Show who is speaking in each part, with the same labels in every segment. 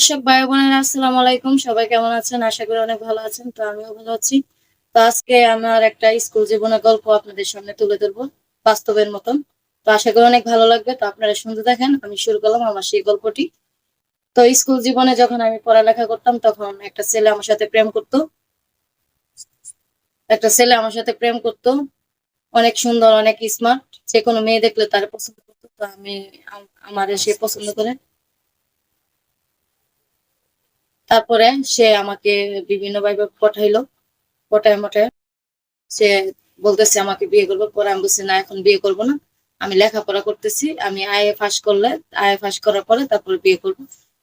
Speaker 1: দর্শক ভাই বোনেরা আসসালামু আলাইকুম। সবাই কেমন আছেন? আশা করি অনেক ভালো আছেন, তো আমিও ভালো আছি। তো আজকে আমার একটা স্কুল জীবনের গল্প আপনাদের সামনে তুলে ধরবো, বাস্তবের মতন। তো আশা করি অনেক ভালো লাগবে, তো আপনারা শুনতে দেখেন আমি শুরু করলাম আমার সেই গল্পটি। তো স্কুল জীবনে যখন আমি পড়ালেখা করতাম, তখন একটা ছেলে আমার সাথে প্রেম করতো। একটা ছেলে আমার সাথে প্রেম করতো। অনেক সুন্দর, অনেক স্মার্ট যে কোনো মেয়ে দেখলে তার পছন্দ করতো, তো আমি আমার সে পছন্দ করে। তারপরে সে আমাকে বিভিন্ন ভাবে পঠাইলো। পটায় মটায় সে বলতেছে, আমাকে বিয়ে করব। পরে আমি বলছি, না, এখন বিয়ে করব না। আমি লেখাপড়া করতেছি। আমি আইএ পাস করলে আইএ পাস করার পরে তারপরে বিয়ে করব।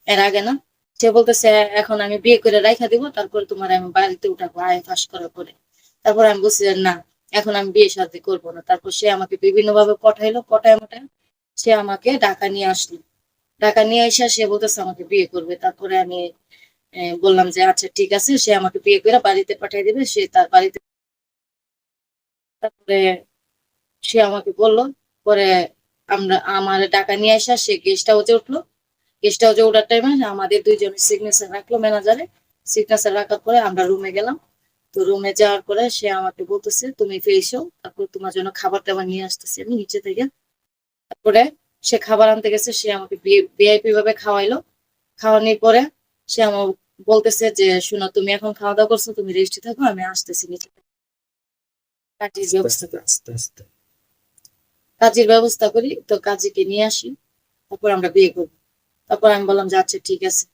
Speaker 1: এর আগে না, সে বলতেছে, এখন আমি বিয়ে করে রাখা দিব, তারপরে তোমার আমি বাড়িতে উঠাবো আইএ পাস করার পরে। তারপর আমি বলছি, না, এখন আমি বিয়ে শাদী করব না। তারপর সে আমাকে বিভিন্ন ভাবে পঠাইলো। পটায় মটায় সে আমাকে ঢাকা নিয়ে আসলো। ঢাকা নিয়ে এসে সে বলতেছে, আমাকে বিয়ে করবে। তারপরে আমি বললাম যে আচ্ছা ঠিক আছে, সে আমাকে বিয়ে করে বাড়িতে পাঠিয়ে দিবে, সে তার বাড়িতে তারপরে সে আমাকে বলল, পরে আমরা, আমার টাকা নিয়ে আসা, সে গেস্ট হাউসে উঠল। গেস্ট হাউসে ওঠার টাইমে আমাদের দুইজনের সিগনেচার রাখল ম্যানেজারে সিগনেচার রাখার পরে আমরা রুমে গেলাম। তো রুমে যাওয়ার পরে সে আমাকে বলতেছে, তুমি হও তারপর তোমার জন্য খাবার টাবার নিয়ে আসতেছি আমি নিচে থেকে। তারপরে সে খাবার আনতে গেছে, সে আমাকে ভিআইপি ভাবে খাওয়াইলো। খাওয়ানোর পরে সে আমার বলতেছে যে শোনো তুমি এখন খাওয়া দাওয়া করছ তুমি রেস্টে থাকো আমি আসতেছি নিচে। কাজের ব্যবস্থা কাজের ব্যবস্থা করি তো কাজীকে নিয়ে আসি তারপর আমরা বিয়ে করব। তারপর আমি বললাম যে আচ্ছা ঠিক আছে।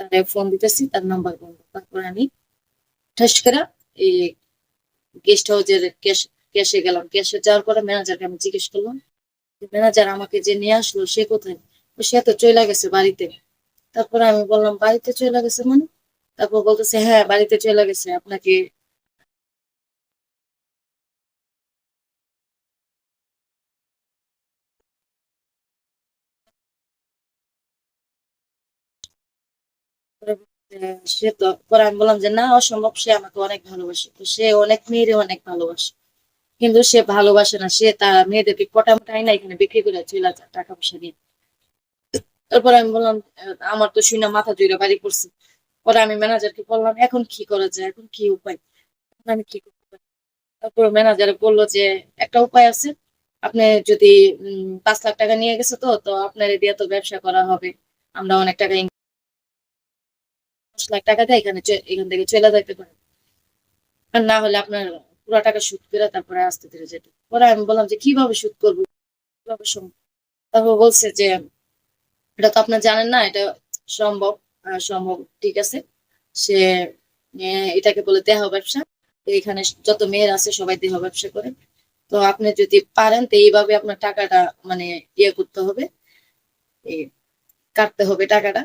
Speaker 1: তারে ফোন দিতেছি তার নাম্বার বন্ধ তারপর আমি ঠাস করে এই গেস্ট হাউসের ক্যাশ ক্যাশে গেলাম। ক্যাশে যাওয়ার পরে ম্যানেজারকে আমি জিজ্ঞেস করলাম ম্যানেজার আমাকে যে নিয়ে আসলো, সে কোথায়? সে তো চলে গেছে বাড়িতে। তারপরে আমি বললাম, বাড়িতে চলে গেছে মানে? তারপর বলতেছে হ্যাঁ বাড়িতে চলে গেছে। আপনাকে সে তো পরে আমি বললাম যে, না, অসম্ভব, সে আমাকে অনেক ভালোবাসে। তো সে অনেক মেয়েরে অনেক ভালোবাসে। কিন্তু সে ভালোবাসে না, সে তার মেয়েদেরকে কটা মোটাই না এখানে বিক্রি করে চলে টাকা পয়সা নিয়ে। তারপর আমি বললাম আমার তো শুনে মাথা জুড়ে বাড়ি পড়ছে। পরে আমি ম্যানেজারকে বললাম, এখন কি করা যায়? এখন কি উপায়? আমি কি করতে পারি তারপর ম্যানেজার বলল যে, একটা উপায় আছে। আপনি যদি পাঁচ লাখ টাকা নিয়ে গেছে তো তো আপনার দিয়ে তো ব্যবসা করা হবে। আমরা অনেক টাকা দশ লাখ টাকা দিয়ে, এখানে এখান থেকে চলে যেতে পারেন আর না হলে আপনার পুরো টাকা সুদ করে তারপরে আসতে ধীরে যেতে। পরে আমি বললাম যে, কীভাবে সুদ করব? কীভাবে সম্ভব? তারপর বলছে যে, এটা তো আপনার জানেন না, এটা সম্ভব সম্ভব, ঠিক আছে। সে এটাকে বলে দেহ ব্যবসা। এখানে যত মেয়ের আছে, সবাই দেহ ব্যবসা করে। তো আপনি যদি পারেন, তো এইভাবে আপনার টাকাটা মানে ইয়ে করতে হবে। কাটতে হবে টাকাটা।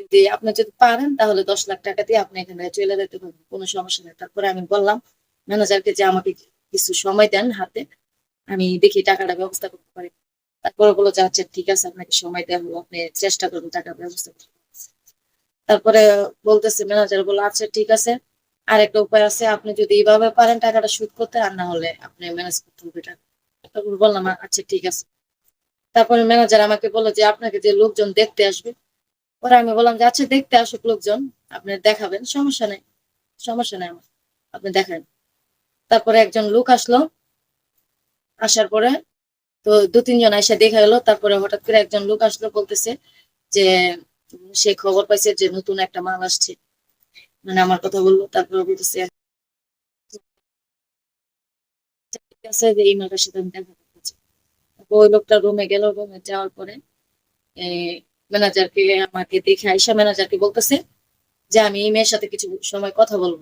Speaker 1: যদি আপনি যদি পারেন, তাহলে দশ লাখ টাকা দিয়ে আপনি এখানে চলে যেতে পারবেন। কোনো সমস্যা নেই। তারপরে আমি বললাম, ম্যানেজারকে যে আমাকে কিছু সময় দেন হাতে, আমি দেখি টাকাটা ব্যবস্থা করতে পারি। তারপরে বলো যে আচ্ছা ঠিক আছে, আপনাকে সময় দেওয়া হলো, আপনি চেষ্টা করুন টাকা ব্যবস্থা করতে তারপরে বলতেছে ম্যানেজার, বলল আচ্ছা ঠিক আছে। আর একটা উপায় আছে, আপনি যদি এইভাবে পারেন টাকাটা শোধ করতে, আর না হলে আপনি ম্যানেজ করতে হবে টাকা তারপর বললাম আচ্ছা ঠিক আছে। তারপরে ম্যানেজার আমাকে বলল যে, আপনাকে যে লোকজন দেখতে আসবে পরে আমি বললাম যে আচ্ছা দেখতে আসুক লোকজন, আপনি দেখাবেন, সমস্যা নেই সমস্যা নেই আমার, আপনি দেখান। তারপরে একজন লোক আসলো, আসার পরে তো দু তিনজন এসে দেখা গেলো, তারপরে হঠাৎ করে একজন লোক আসলো, বলতেছে যে, সে খবর পাইছে যে নতুন একটা মাল আসছে। মানে আমার কথা বলল, তারপরে বলতেছে যে এই সাথে আমি দেখা ওই লোকটা রুমে গেল রুমে যাওয়ার পরে ম্যানেজারকে আমাকে দেখে আইসা ম্যানেজারকে বলতেছে যে আমি এই মেয়ের সাথে কিছু সময় কথা বলব।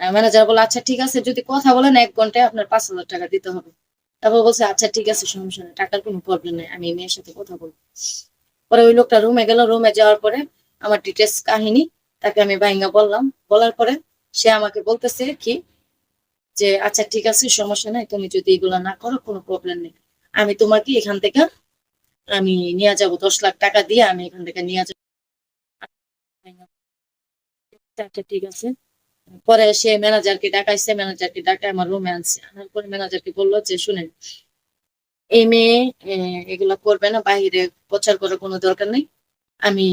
Speaker 1: ম্যানেজার বলে আচ্ছা ঠিক আছে, যদি কথা বলেন এক ঘন্টায় আপনার পাঁচ হাজার টাকা দিতে হবে। তারপর বলছে আচ্ছা ঠিক আছে, সমস্যা নেই, টাকার কোনো প্রবলেম নেই, আমি এই মেয়ের সাথে কথা বলব। পরে ওই লোকটা রুমে গেল রুমে যাওয়ার পরে আমার ডিটেলস কাহিনী তাকে আমি ভাইঙ্গা বললাম। বলার পরে সে আমাকে বলতেছে কি যে আচ্ছা ঠিক আছে, সমস্যা নেই, তুমি যদি এগুলো না করো, কোনো প্রবলেম নেই। আমি তোমাকে এখান থেকে আমি নিয়ে যাব, দশ লাখ টাকা দিয়ে আমি এখান থেকে নিয়ে যাব। আচ্ছা ঠিক আছে। পরে সে ম্যানেজারকে ডাকাইছে, ম্যানেজারকে ডাকায় আমার রুমে আনছে। আনার পরে ম্যানেজারকে বলল যে, শুনেন, এই মেয়ে এগুলা করবে না বাহিরে প্রচার করার কোনো দরকার নেই। আমি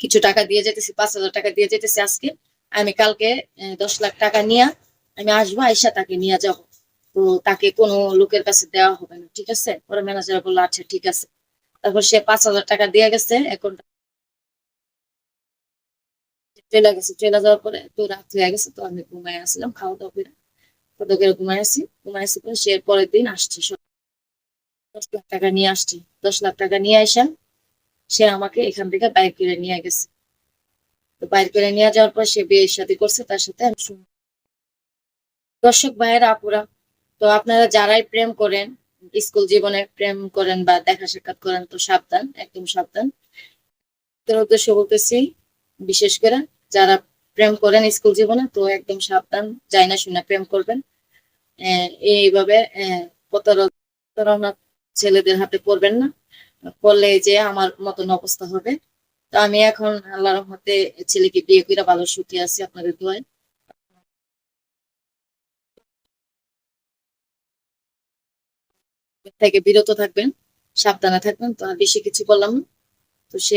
Speaker 1: কিছু টাকা দিয়ে যেতেছি পাঁচ হাজার টাকা দিয়ে যেতেছি আজকে। আমি কালকে দশ লাখ টাকা নিয়ে আমি আসব, আইসা তাকে নিয়ে যাব। তো তাকে কোনো লোকের কাছে দেওয়া হবে না, ঠিক আছে? পরে ম্যানেজার বলল আচ্ছা ঠিক আছে। তারপর সে পাঁচ হাজার টাকা দিয়ে গেছে, এখন চলে গেছে। চলে যাওয়ার পরে তো রাত হয়ে গেছে, তো আমি ঘুমাই আসলাম খাওয়া দাওয়া করে করে ঘুমাই আসি। ঘুমাই আসি পরে সে পরের দিন আসছে দশ লাখ টাকা নিয়ে আসছে। দশ লাখ টাকা নিয়ে আসা সে আমাকে এখান থেকে বাইর করে নিয়ে গেছে। তো বাইর করে নিয়ে যাওয়ার পর সে বিয়ের সাথে করছে, তার সাথে দর্শক ভাইয়েরা, আপুরা তো আপনারা যারাই প্রেম করেন, স্কুল জীবনে প্রেম করেন বা দেখা সাক্ষাৎ করেন, তো সাবধান, একদম সাবধান। তার উদ্দেশ্য বলতেছি, বিশেষ করে যারা প্রেম করেন স্কুল জীবনে, তো একদম সাবধান, যাই না শুনে প্রেম করবেন। এইভাবে প্রতারণা ছেলেদের হাতে পড়বেন না। পড়লে যে আমার মতন অবস্থা হবে। তো আমি এখন আল্লাহর রহমতে ছেলেকে বিয়ে করে ভালো সুখী আছি আপনাদের দোয়ায়। থেকে বিরত থাকবেন সাবধানে থাকবেন তো বেশি কিছু বললাম তো সে